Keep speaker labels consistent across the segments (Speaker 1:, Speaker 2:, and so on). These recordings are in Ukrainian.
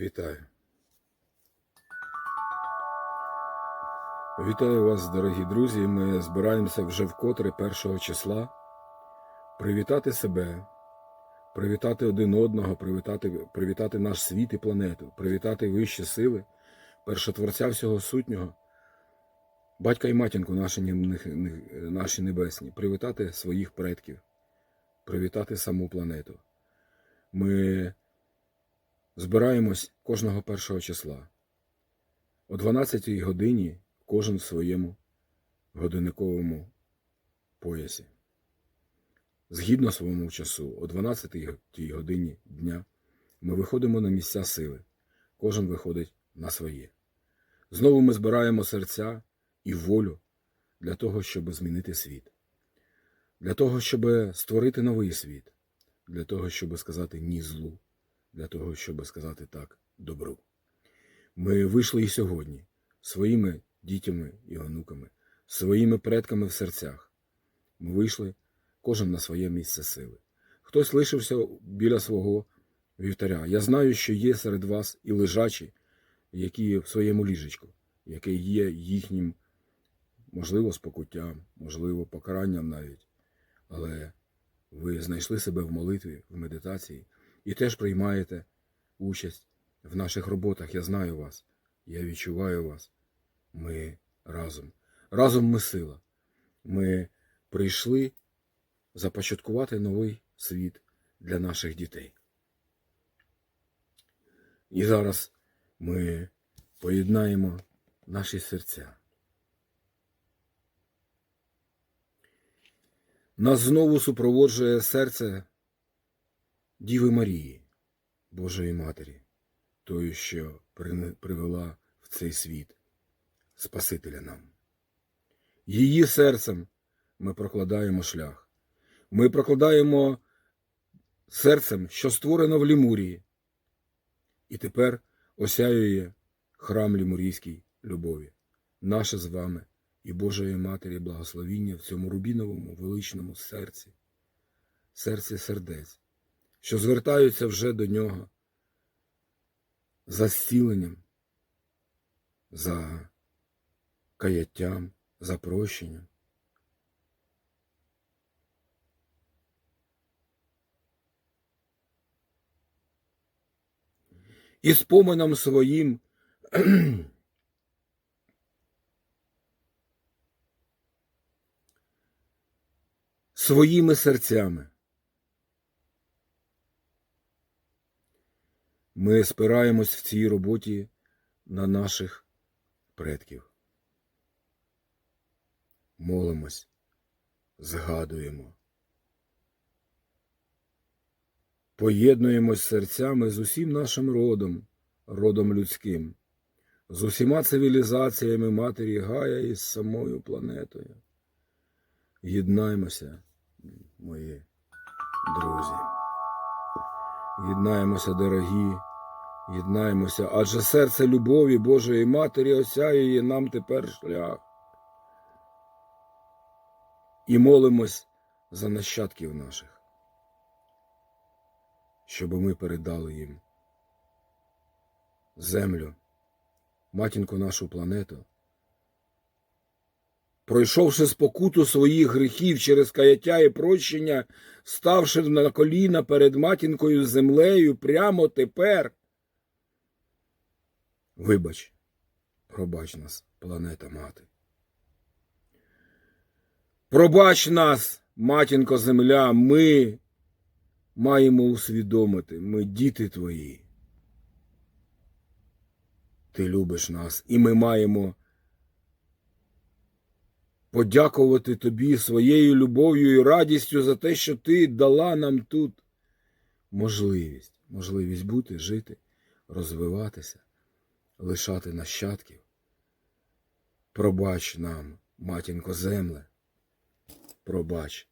Speaker 1: Вітаю. Вітаю вас, дорогі друзі. Ми збираємося вже вкотре першого числа привітати себе, привітати один одного, привітати, привітати наш світ і планету, привітати вищі сили, першотворця всього сутнього, батька і матінку наші, наші небесні, привітати своїх предків, привітати саму планету. Ми Збираємось кожного першого числа. О 12 годині кожен в своєму годинниковому поясі. Згідно своєму часу, о 12 годині дня ми виходимо на місця сили. Кожен виходить на своє. Знову ми збираємо серця і волю для того, щоб змінити світ, для того, щоб створити новий світ, для того, щоб сказати ні злу для того, щоб сказати так добру. Ми вийшли і сьогодні своїми дітями і онуками, своїми предками в серцях. Ми вийшли кожен на своє місце сили. Хтось лишився біля свого вівтаря. Я знаю, що є серед вас і лежачі, які в своєму ліжечку, яке є їхнім, можливо, спокуттям, можливо, покаранням навіть. Але ви знайшли себе в молитві, в медитації і теж приймаєте участь в наших роботах. Я знаю вас, я відчуваю вас. Ми разом. Разом ми сила. Ми прийшли започаткувати новий світ для наших дітей. І зараз ми поєднаємо наші серця. Нас знову супроводжує серце Діви Марії, Божої Матері, тою, що привела в цей світ Спасителя нам. Її серцем ми прокладаємо шлях. Ми прокладаємо серцем, що створено в Лімурії, і тепер осяює храм Лімурійській любові, наше з вами і Божої Матері благословіння в цьому рубіновому величному серці, серці сердець що звертаються вже до нього за зціленням, за каяттям, за прощенням. І спомином своїм своїми серцями. Ми спираємось в цій роботі на наших предків. Молимось, згадуємо. Поєднуємось серцями з усім нашим родом, родом людським, з усіма цивілізаціями Матері Гая і з самою планетою. Єднаймося, мої друзі. Єднаємося, дорогі, єднаємося, адже серце любові Божої Матері осяює нам тепер шлях. І молимось за нащадків наших, щоб ми передали їм землю, матінку нашу планету, пройшовши спокуту своїх гріхів через каяття і прощення, ставши на коліна перед матінкою землею прямо тепер. Вибач, пробач нас, планета мати. Пробач нас, матінко земля, ми маємо усвідомити, ми діти твої. Ти любиш нас, і ми маємо подякувати тобі своєю любов'ю і радістю за те, що ти дала нам тут можливість, можливість бути, жити, розвиватися, лишати нащадків. Пробач нам, матінко земле, пробач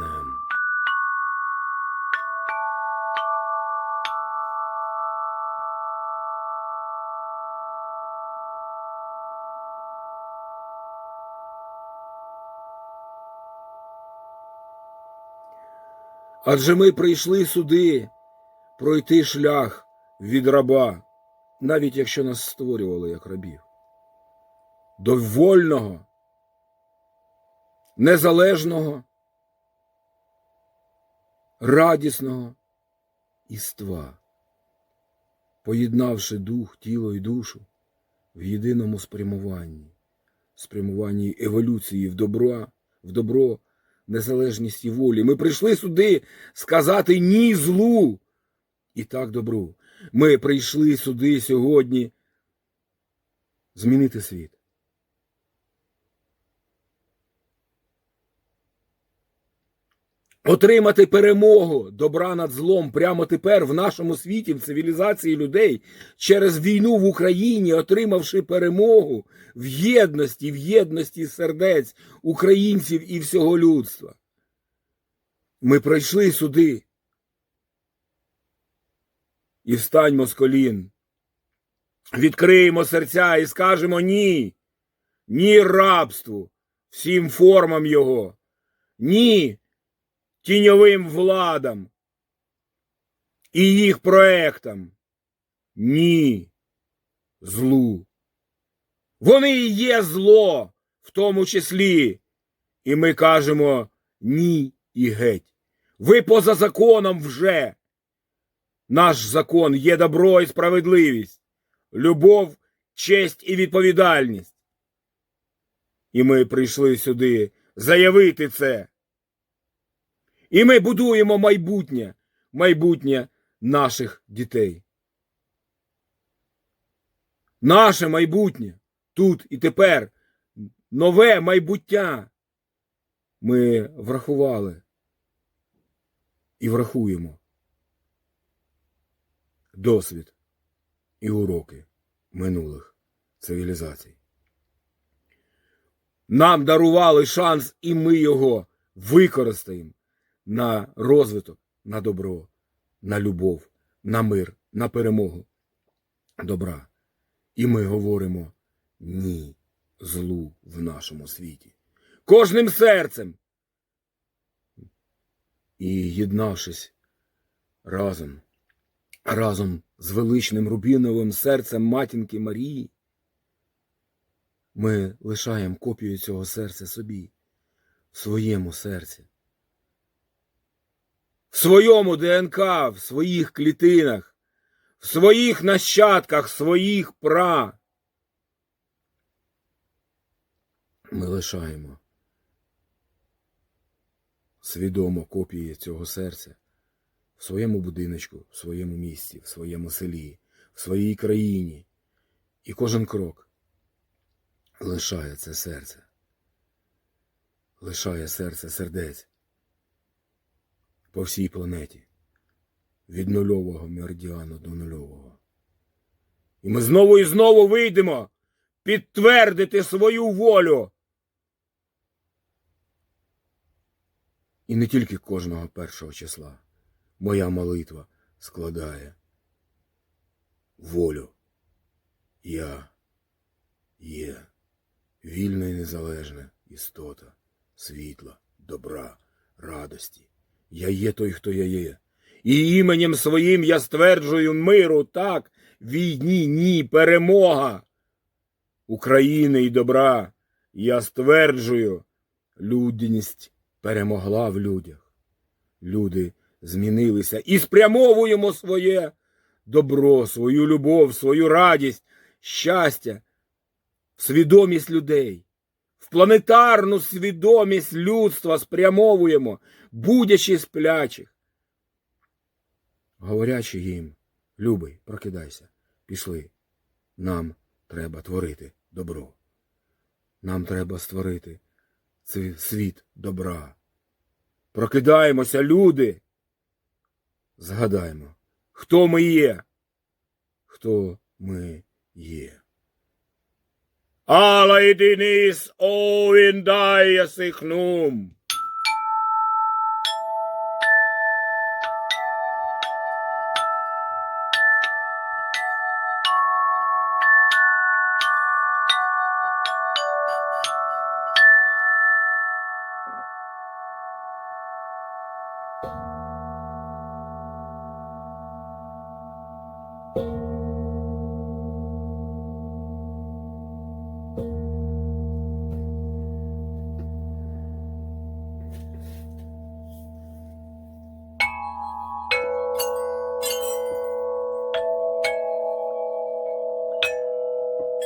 Speaker 1: нам. Адже ми прийшли сюди пройти шлях від раба, навіть якщо нас створювали як рабів, до вольного, незалежного, радісного іства, поєднавши дух, тіло і душу в єдиному спрямуванні, спрямуванні еволюції в добро, в добро, незалежність і волі. Ми прийшли сюди сказати ні злу і так добру. Ми прийшли сюди сьогодні змінити світ. Отримати перемогу добра над злом прямо тепер в нашому світі, в цивілізації людей через війну в Україні, отримавши перемогу в єдності, в єдності сердець українців і всього людства. Ми прийшли сюди. І встаньмо з колін. Відкриємо серця і скажемо ні. Ні рабству, всім формам його. Ні тіньовим владам і їх проектам. Ні. Злу. Вони і є зло, в тому числі. І ми кажемо ні і геть. Ви поза законом вже. Наш закон є добро і справедливість, любов, честь і відповідальність. І ми прийшли сюди заявити це. І ми будуємо майбутнє, майбутнє наших дітей. Наше майбутнє тут і тепер, нове майбуття. Ми врахували і врахуємо досвід і уроки минулих цивілізацій. Нам дарували шанс, і ми його використаємо на розвиток, на добро, на любов, на мир, на перемогу добра. І ми говоримо ні злу в нашому світі. Кожним серцем. І єднавшись разом, разом з величним рубіновим серцем матінки Марії, ми лишаємо копію цього серця собі, в своєму серці. В своєму ДНК, в своїх клітинах, в своїх нащадках, своїх пра. Ми лишаємо свідомо копії цього серця в своєму будиночку, в своєму місті, в своєму селі, в своїй країні. І кожен крок лишає це серце, лишає серце сердець по всій планеті від нульового меридіану до нульового. І ми знову і знову вийдемо підтвердити свою волю. І не тільки кожного першого числа моя молитва складає волю. Я є вільна і незалежна істота, світла, добра, радості. Я є той, хто я є. І іменем своїм я стверджую миру, так, війні, ні, перемога України і добра. Я стверджую, людяність перемогла в людях. Люди змінилися і спрямовуємо своє добро, свою любов, свою радість, щастя, в свідомість людей. В планетарну свідомість людства спрямовуємо, будячи сплячих. Говорячи їм, любий, прокидайся, пішли. Нам треба творити добро. Нам треба створити світ добра. Прокидаємося, люди згадаємо, хто ми є, хто ми є. Alla i dinis ovindaias ignum.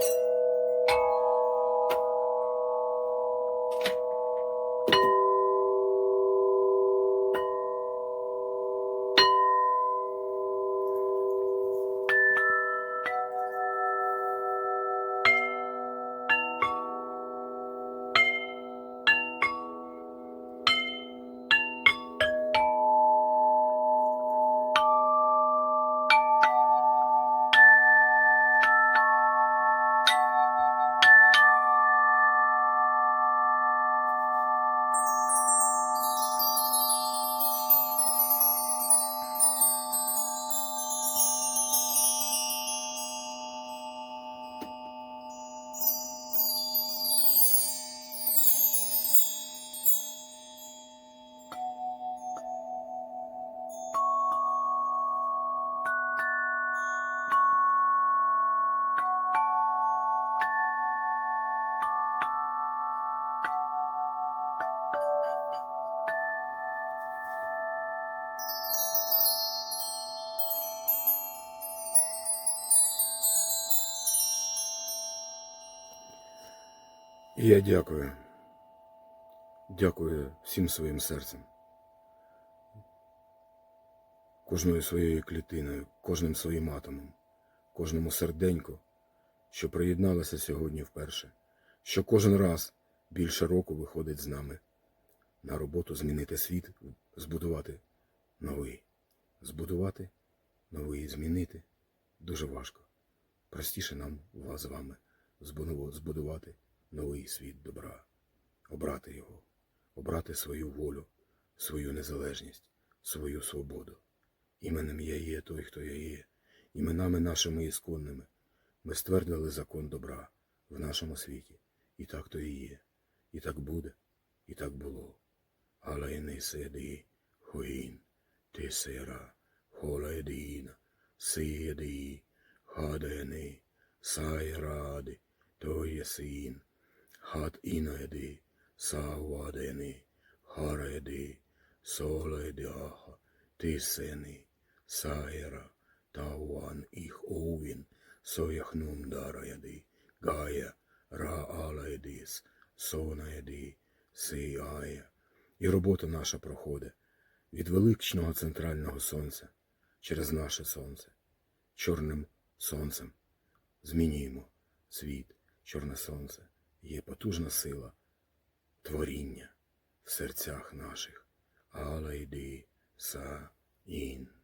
Speaker 1: you. І я дякую. Дякую всім своїм серцем. Кожною своєю клітиною, кожним своїм атомом, кожному серденьку, що приєдналося сьогодні вперше, що кожен раз більше року виходить з нами на роботу змінити світ, збудувати новий. Збудувати новий, змінити дуже важко. Простіше нам з вами збудувати новий світ добра, обрати його, обрати свою волю, свою незалежність, свою свободу. Іменем я є той, хто я є, іменами нашими ісконними. Ми ствердили закон добра в нашому світі. І так то і є, і так буде, і так було. Не седи, хоїн, ти сера, хола едіна, сиєди, хадени, сайради, то є син, інади, савадени, хареди, соледяха, ти сини, сайра, тауан їх овін, сояхнум дараяди, гая, раалаедис, сонаеди, сіая. І робота наша проходить від величного центрального сонця через наше сонце, чорним сонцем. Змінюємо світ, чорне сонце, є потужна сила творіння в серцях наших. Алайди са ін.